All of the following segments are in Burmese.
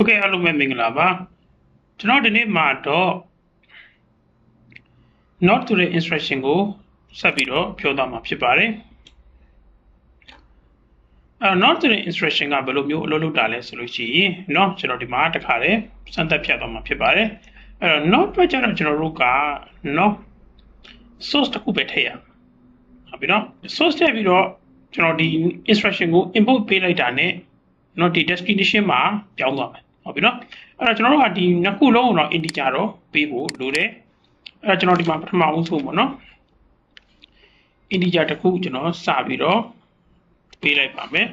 ဟုတ်ကဲ့အားလုံးပဲမင်္ဂလာပါကျွန်တော်ဒီနေ့မှာတော့ not to the instruction ကိုဆက်ပြီးတော့ပြောသွားမှာဖြစ်ပါတယ်အဲ not to the instruction ကဘယ်လိုမျိုးအလုပ်လုပ်တာလဲဆိုလို့ရှိရင်เนาะကျွန်တော်ဒီမှာတစ်ခါလေစမ်းသပ်ဖြတ်သွားမှာဖြစ်ပါတယ်အဲတော့ not ပဲကျတော့ကျွန်တော်တို့ကเนาะ source တစ်ခုပဲထည့်ရဟုတ်ပြီเนาะ source ထည့်ပြီးတော့ကျွန်တော်ဒီ instruction ကို import ပေးလိုက်တာ ਨੇ เนาะဒီ destination မှာပြောင်းသွားမယ် ဟုတ်ပြီနော်အဲ့တော့ကျွန်တော်တို့ကဒီနှစ်ခုလုံးကိုတော့ integer တော့ပေးဖို့လိုတယ်အဲ့တော့ကျွန်တော်ဒီမှာပထမဦးဆုံးပေါ့နော် integer တစ်ခုကျွန်တော်စပြီးတော့ပေးလိုက်ပါမယ်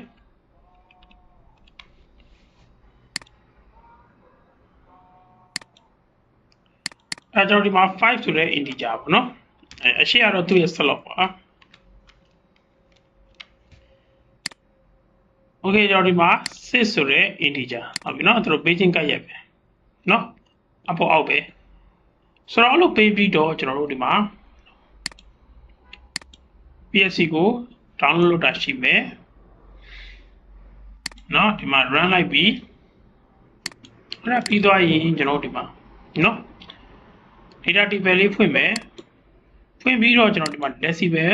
အဲ့တော့ဒီမှာ5ဆိုတဲ့ integer ပေါ့နော်အဲအရှိကတော့သူ့ရဲ့ slot ပါ โอเคကျွန်တော်ဒီမှာ6ဆိုတဲ့ integer ဟုတ်ပြီเนาะသူတို့ paging ကတ်ရက်ပဲเนาะအပေါ်အောက်ပဲဆိုတော့အဲ့လိုပေးပြီးတော့ကျွန်တော်တို့ဒီမှာ PSC ကို download လုပ်တာရှိမယ်เนาะဒီမှာ run လိုက်ပြီးအဲ့ဒါပြီးသွားရင်ကျွန်တော်တို့ဒီမှာเนาะ data table လေးဖွင့်မယ်ဖွင့်ပြီးတော့ကျွန်တော်ဒီမှာ decibel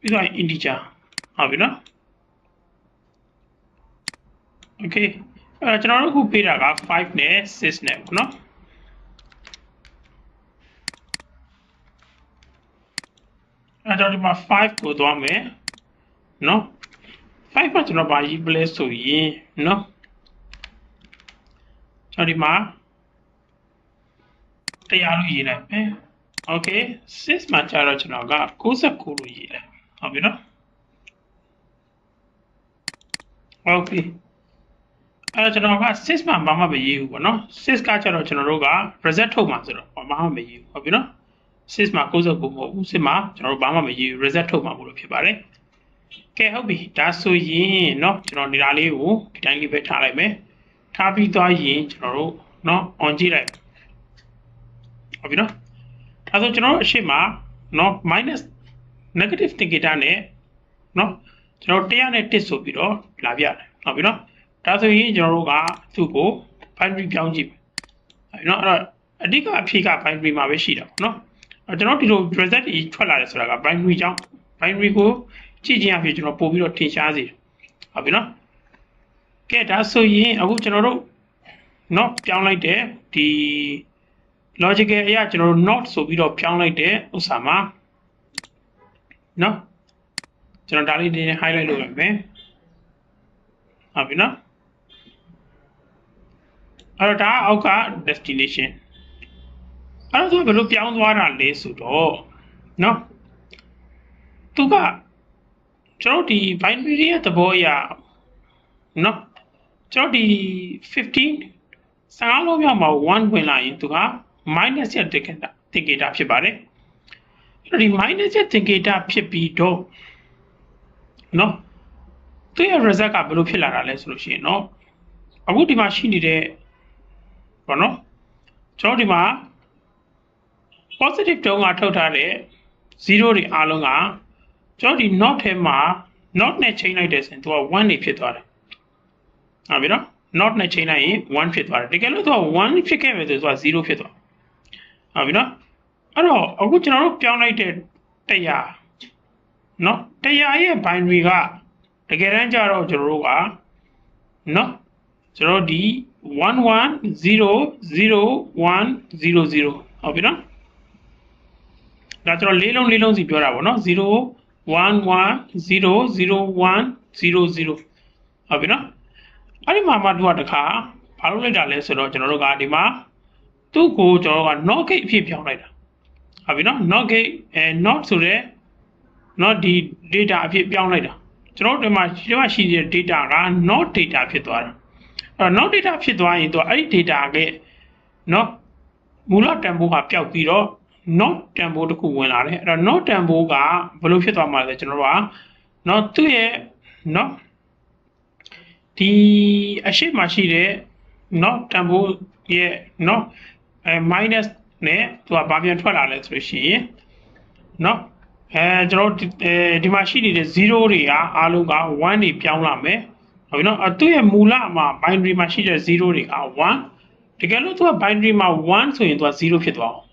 ပြီးတော့ integer ဟုတ်ပြီနော် okay အဲကျွန်တော်တို့ခုပေးတာက5နဲ့6နဲ့ပေါ့နော်အဲကျွန်တော်ဒီမှာ5ကိုသွားမယ်နော်5မှာကျွန်တော်ပါရေးပလဲဆိုရင်နော်ကျွန်တော်ဒီမှာတရားလို့ရေးလိုက်မယ် okay 6မှာကျတော့ကျွန်တော်က69လို့ရေးလိုက် ဟုတ်ပြီနော်ဟုတ်ပြီအဲကျွန်တော်က6မှာဘာမှမရေးဘူးပေါ့နော်6ကကျတော့ကျွန်တော်တို့က reset ထုတ်မှာဆိုတော့ဘာမှမရေးဘူးဟုတ်ပြီနော်6မှာ69မဟုတ်ဘူး6မှာကျွန်တော်တို့ဘာမှမရေးဘူး reset ထုတ်မှာမို့လို့ဖြစ်ပါတယ်ကဲဟုတ်ပြီဒါဆိုရင်เนาะကျွန်တော်နေရာလေးကိုဒီတိုင်းလေးပဲထားလိုက်မယ်ထားပြီးသွားရင်ကျွန်တော်တို့เนาะ on ကြည့်လိုက်ဟုတ်ပြီနော်ဒါဆိုကျွန်တော်တို့အရှိမเนาะ minus negative indicator နဲ့เนาะကျွန်တော်100နဲ့1ဆိုပြီးတော့လာပြတယ်ဟုတ်ပြီနော်ဒါဆိုရင်ကျွန်တော်တို့ကသူ့ကို binary ပြောင်းကြည့်မယ်ဟုတ်ပြီနော်အဲ့တော့အဓိကအဖြေက binary မှာပဲရှိတာပေါ့နော်အဲ့ကျွန်တော်ဒီလို result ကြီးထွက်လာတယ်ဆိုတာက binary ကြောင့် binary ကိုကြည့်ခြင်းအဖြစ်ကျွန်တော်ပို့ပြီးတော့ထင်ရှားစေတယ်ဟုတ်ပြီနော်ကဲဒါဆိုရင်အခုကျွန်တော်တို့เนาะပြောင်းလိုက်တဲ့ဒီ logical အရာကျွန်တော်တို့ not ဆိုပြီးတော့ပြောင်းလိုက်တဲ့ဥစ္စာမှာ နော်ကျွန်တော်ဒါလေးဒီ highlight လုပ်ရမယ်ဟုတ်ပြီနော်အဲ့တော့ဒါအောက်က destination အဲ့တော့ဘယ်လိုပြောင်းသွားတာလဲဆိုတော့နော်သူကကျွန်တော်ဒီ binary ရဲ့သဘောအရနော်ကျွန်တော်ဒီ15 15လုံးမြောက်မှာ1ဝင်လာရင်သူက minus ရဲ့ ticket ဖြစ်ပါတယ် ဒီ minus ရဲ့သင်္ကေတဖြစ်ပြီးတော့နော်သူရဲ့ result ကဘယ်လိုဖြစ်လာတာလဲဆိုလို့ရှိရင်နော်အခုဒီမှာရှိနေတဲ့ဘောနော်ကျွန်တော်ဒီမှာ positive တုံးကထုတ်ထားတဲ့0တွေအားလုံးကကျွန်တော်ဒီ not ထဲမှာ not နဲ့ချိန်လိုက်တယ်ဆိုရင်သူက1နေဖြစ်သွားတယ်ဟုတ်ပြီနော် not နဲ့ချိန်လိုက်ရင်1ဖြစ်သွားတယ်တကယ်လို့သူက1ဖြစ်ခဲ့မယ်ဆိုရင်သူက0ဖြစ်သွားဟုတ်ပြီနော် အဲ့တော့အခုကျွန်တော်တို့ပြောင်းလိုက်တဲ့တရားနော်တရားရဲ့ binary ကတကယ်တမ်းကျတော့ကျွန်တော်တို့ကနော်ကျွန်တော်ဒီ11001000ဟုတ်ပြီနော်ဒါကျွန်တော်လေးလုံးလေးလုံးစီပြောတာပေါ့နော်01100100ဟုတ်ပြီနော်အဲ့ဒီမှာမှသူကတခါဘာလို့လိုက်တာလဲဆိုတော့ကျွန်တော်တို့ကဒီမှာသူ့ကိုကျွန်တော်တို့က not gate အဖြစ်ပြောင်းလိုက်တာ ဟုတ်ပြီနော် not gate အဲ not ဆိုတဲ့ not ဒီ data အဖြစ်ပြောင်းလိုက်တာကျွန်တော်တို့ဒီမှာဒီမှာရှိတဲ့ data က not data ဖြစ်သွားတာအဲ့တော့ not data ဖြစ်သွားရင်တော့အဲ့ဒီ data ကနော်မူလတန်ဖိုးကပျောက်ပြီးတော့ not တန်ဖိုးတစ်ခုဝင်လာတယ်အဲ့တော့ not တန်ဖိုးကဘယ်လိုဖြစ်သွားမှာလဲကျွန်တော်တို့ကနော်သူ့ရဲ့နော်ဒီအရှိမရှိတဲ့ not တန်ဖိုးရဲ့နော်အဲ minus နဲ့သူကဘာပြန်ထွက်လာလဲဆိုလို့ရှိရင်နော်အဲကျွန်တော်ဒီမှာရှိနေတဲ့0တွေကအားလုံးက1တွေပြောင်းလာမယ်ဟုတ်ပြီနော်အသူ့ရဲ့မူလမှာ binary မှာရှိတဲ့0တွေက1တကယ်လို့သူက binary မှာ1ဆိုရင်သူက0ဖြစ်သွားအောင်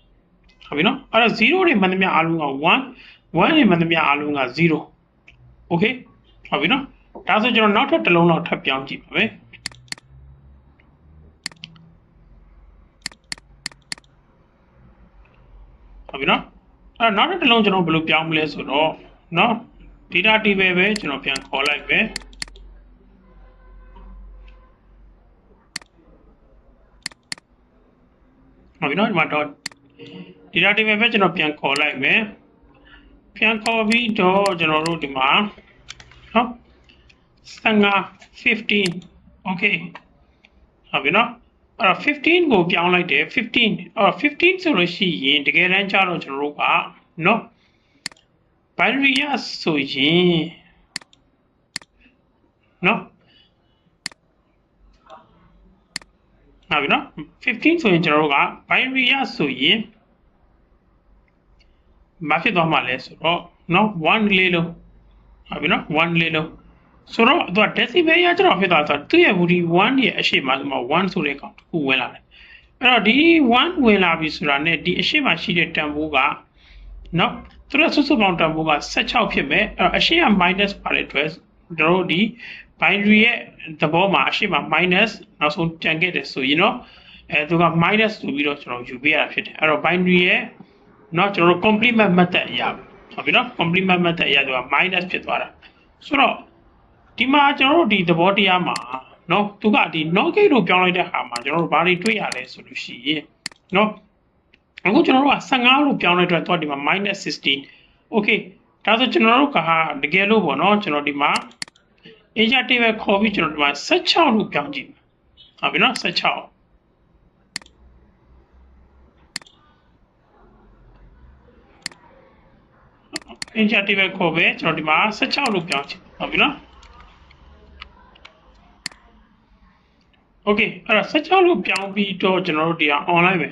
ဟုတ်ပြီနော်အဲ့တော့0တွေမှန်သမျှအားလုံးက1 1တွေမှန်သမျှအားလုံးက0 okay ဟုတ်ပြီနော်ဒါဆိုကျွန်တော်နောက်ထပ်တစ်လုံးလောက်ထပ်ပြောင်းကြည့်ပါမယ် ဟုတ်ပြီနော်အဲ့တော့နောက်ထပ်တစ်လုံးကျွန်တော်ဘယ်လိုပြောင်းမလဲဆိုတော့နော် data table ပဲကျွန်တော်ပြန်ခေါ်လိုက်ပဲဟုတ်ပြီနော်ဒီမှာတော့ data table ပဲကျွန်တော်ပြန်ခေါ်လိုက်မယ်ပြန်ခေါ်ပြီးတော့ကျွန်တော်တို့ဒီမှာနော်15 15 okay ဟုတ်ပြီနော် အဲ့တော့15ကိုပြောင်းလိုက်တယ်15အဲ့တော့15ဆိုလို့ရှိရင်တကယ်တမ်းကျတော့ကျွန်တော်တို့ကနော် binary ရဆိုရင်နော်ဟုတ်ပြီနော်15ဆိုရင်ကျွန်တော်တို့က binary ရဆိုရင်မဖြစ်သွားမှာလဲဆိုတော့နော်1လေးလုံးဟုတ်ပြီနော်1လေးလုံး ဆိုတော့သူက decibel ရကျတော့ဖြစ်သွားဆိုတော့သူ့ရဲ့ body 1ရဲ့အရှိမဆိုတော့1ဆိုတဲ့ကောင်တစ်ခုဝင်လာတယ်အဲ့တော့ဒီ1ဝင်လာပြီဆိုတာ ਨੇ ဒီအရှိမရှိတဲ့တန်ဖိုးကနော်သူတို့စုစုပေါင်းတန်ဖိုးက16ဖြစ်မဲ့အဲ့တော့အရှိက minus ပါတဲ့ address တို့တို့ဒီ binary ရဲ့သဘောမှာအရှိမ minus နောက်ဆုံးပြန်ခဲ့တယ်ဆိုရင်တော့အဲသူက minus ဆိုပြီးတော့ကျွန်တော်ယူပေးရတာဖြစ်တယ်အဲ့တော့ binary ရဲ့နော်ကျွန်တော်တို့ complement method အရာဟုတ်ပြီနော် complement method အရာသူက minus ဖြစ်သွားတာဆိုတော့ ဒီမှာကျွန်တော်တို့ဒီသဘောတရားမှာနော်သူကဒီ not gate ကိုပြောင်းလိုက်တဲ့ဟာမှာကျွန်တော်တို့ဘာတွေတွေ့ရလဲဆိုလို့ရှိရင်နော်အခုကျွန်တော်တို့က15လို့ပြောင်းလိုက်တဲ့အတွက်ဒီမှာ -16 okay ဒါဆိုကျွန်တော်တို့ကတကယ်လို့ပေါ့နော်ကျွန်တော်ဒီမှာ agent table ခေါ်ပြီးကျွန်တော်ဒီမှာ16လို့ပြောင်းကြည့်ဟုတ်ပြီနော်16အင်ဂျာတီပဲခေါ်ပဲကျွန်တော်ဒီမှာ16လို့ပြောင်းချင်ဟုတ်ပြီနော် Okay အဲ့တော့16လို့ပြောင်းပြီးတော့ကျွန်တော်တို့ဒီက online ပဲ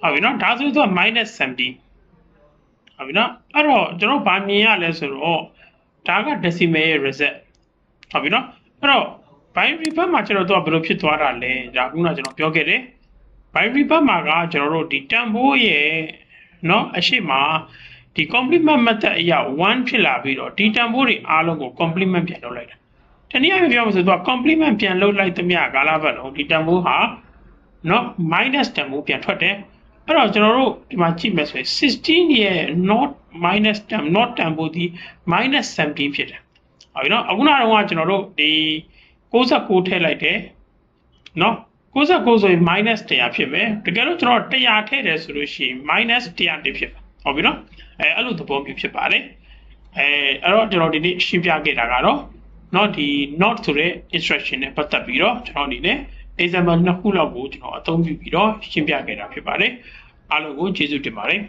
ဟုတ်ပြီနော်ဒါဆိုတော့ -17ဟုတ်ပြီနော်အဲ့တော့ကျွန်တော်ဗာမြင်ရလဲဆိုတော့ဒါက decimal ရဲ့ reset ဟုတ်ပြီနော်အဲ့တော့ binary ဘက်မှာကျွန်တော်တို့ကဘယ်လိုဖြစ်သွားတာလဲဒါခုနကကျွန်တော်ပြောခဲ့တယ် binary ဘက်မှာကကျွန်တော်တို့ဒီတန်ဖိုးရဲ့เนาะအရှိမဒီ complement method အရာ1ဖြစ်လာပြီးတော့ဒီတန်ဖိုးတွေအားလုံးကို complement ပြန်လုပ်လိုက်တာ တနည်းအားဖြင့်ပြောမှဆိုတော့ complement ပြန်လုပ်လိုက်သမျှကာလပတ်လုံးဒီတန်ဖိုးဟာเนาะ minus တန်ဖိုးပြန်ထွက်တယ်အဲ့တော့ကျွန်တော်တို့ဒီမှာကြည့်မယ်ဆိုရင်16ရဲ့ not minus တန် not တန်ဖိုးဒီ minus 17ဖြစ်တယ်ဟုတ်ပြီနော်အခုနကတော့ကျွန်တော်တို့ဒီ69ထည့်လိုက်တယ်เนาะ69ဆိုရင် minus 100ဖြစ်မယ်တကယ်လို့ကျွန်တော်100ထည့်တယ်ဆိုလို့ရှိရင် minus 100တဖြစ်ဟုတ်ပြီနော်အဲအဲ့လိုသဘောမျိုးဖြစ်ပါတယ်အဲအဲ့တော့ကျွန်တော်ဒီနေ့ရှင်းပြခဲ့တာကတော့ နော်ဒီ not ဆိုတဲ့ instruction နဲ့ပတ်သက်ပြီးတော့ကျွန်တော်အနေနဲ့ example နှစ်ခုလောက်ကိုကျွန်တော်အသုံးပြုပြီးတော့ရှင်းပြခဲ့တာဖြစ်ပါတယ်အားလုံးကိုကျေးဇူးတင်ပါတယ်